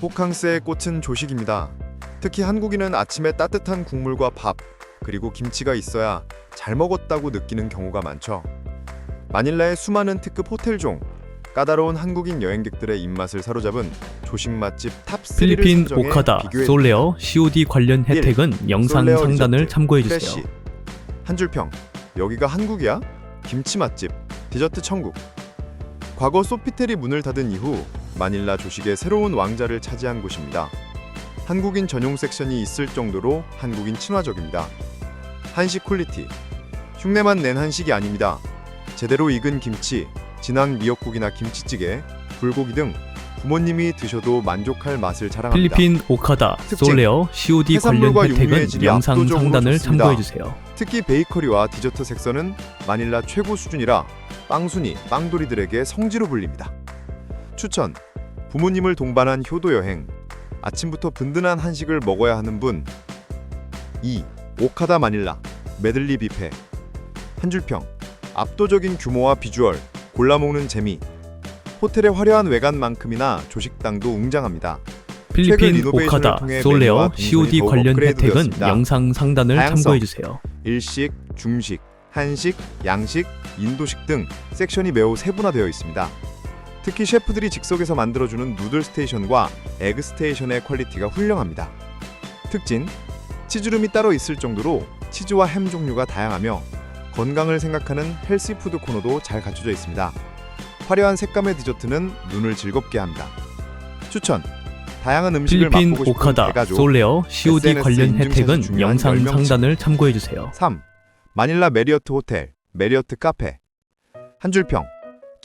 호캉스의 꽃은 조식입니다. 특히 한국인은 아침에 따뜻한 국물과 밥, 그리고 김치가 있어야 잘 먹었다고 느끼는 경우가 많죠. 마닐라의 수많은 특급 호텔종, 까다로운 한국인 여행객들의 입맛을 사로잡은 조식 맛집 탑 3를 필리핀 오카다 솔레어 COD 관련 혜택은 영상 솔레어 상단을 리조트, 참고해. 주세요. 한 줄평. 여기가 한국이야? 김치 맛집, 디저트 천국. 과거 소피텔이 문을 닫은 이후 마닐라 조식의 새로운 왕자를 차지한 곳입니다. 한국인 전용 섹션이 있을 정도로 한국인 친화적입니다. 한식 퀄리티. 흉내만 낸 한식이 아닙니다. 제대로 익은 김치, 진한 미역국이나 김치찌개, 불고기 등 부모님이 드셔도 만족할 맛을 자랑합니다. 필리핀 오카다. 솔레어 COD 관련 혜택은 영상 상단을. 참고해 주세요. 특히 베이커리와 디저트 섹션은 마닐라 최고 수준이라 빵순이, 빵돌이들에게 성지로 불립니다. 추천. 부모님을 동반한 효도 여행. 아침부터 든든한 한식을 먹어야 하는 분. 2. 오카다 마닐라. 메들리 뷔페. 한 줄평. 압도적인 규모와 비주얼, 골라 먹는 재미. 호텔의 화려한 외관만큼이나 조식당도 웅장합니다. 필리핀 오카다 솔레어 COD 관련 혜택은. 영상 상단을 다양성. 참고해 주세요. 일식, 중식, 한식, 양식, 인도식 등 섹션이 매우 세분화되어 있습니다. 특히 셰프들이 즉석에서 만들어주는 누들 스테이션과 에그 스테이션의 퀄리티가 훌륭합니다. 특징, 치즈룸이 따로 있을 정도로 치즈와 햄 종류가 다양하며 건강을 생각하는 헬시 푸드 코너도 잘 갖춰져 있습니다. 화려한 색감의 디저트는 눈을 즐겁게 합니다. 추천! 다양한 음식을 필리핀 맛보고 싶은 오카다 대가족, 솔레어 COD 관련 혜택은 영상. 상단을 참고해 주세요. 3. 마닐라 메리어트 호텔, 메리어트 카페. 한 줄평.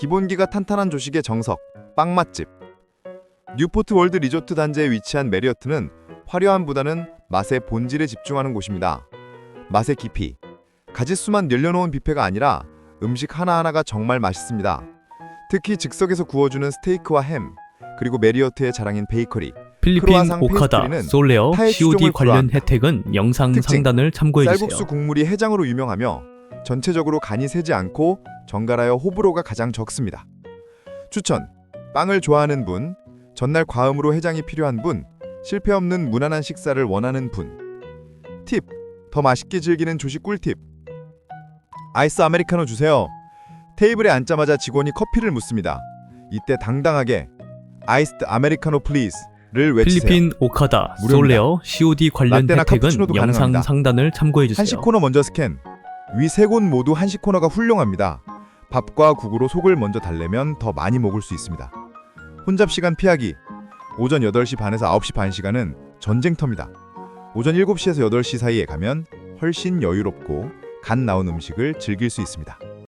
기본기가 탄탄한 조식의 정석, 빵 맛집. 뉴포트 월드 리조트 단지에 위치한 메리어트는 화려함보다는 맛의 본질에 집중하는 곳입니다. 맛의 깊이. 가짓수만 늘려놓은 뷔페가 아니라 음식 하나하나가 정말 맛있습니다. 특히 즉석에서 구워주는 스테이크와 햄, 그리고 메리어트의 자랑인 베이커리, 필리핀 오카다 솔레어 COD 관련. 혜택은 영상 특징, 상단을 참고해 쌀국수 주세요. 국물이 해장으로 유명하며 전체적으로 간이 세지 않고 정갈하여 호불호가 가장 적습니다. 추천. 빵을 좋아하는 분, 전날 과음으로 해장이 필요한 분, 실패 없는 무난한 식사를 원하는 분. 팁. 더 맛있게 즐기는 조식 꿀팁. 아이스 아메리카노 주세요. 테이블에 앉자마자 직원이 커피를 묻습니다. 이때 당당하게 아이스드 아메리카노 플리즈 를 외치세요. 필리핀 오카다. 솔레어 COD 관련 혜택은 영상. 상단을 참고해 주세요. 한식 코너 먼저 스캔. 위 세 곳 모두 한식 코너가 훌륭합니다. 밥과 국으로 속을 먼저 달래면 더 많이 먹을 수 있습니다. 혼잡 시간 피하기. 오전 8시 반에서 9시 반 시간은 전쟁터입니다. 오전 7시에서 8시 사이에 가면 훨씬 여유롭고 간 나온 음식을 즐길 수 있습니다.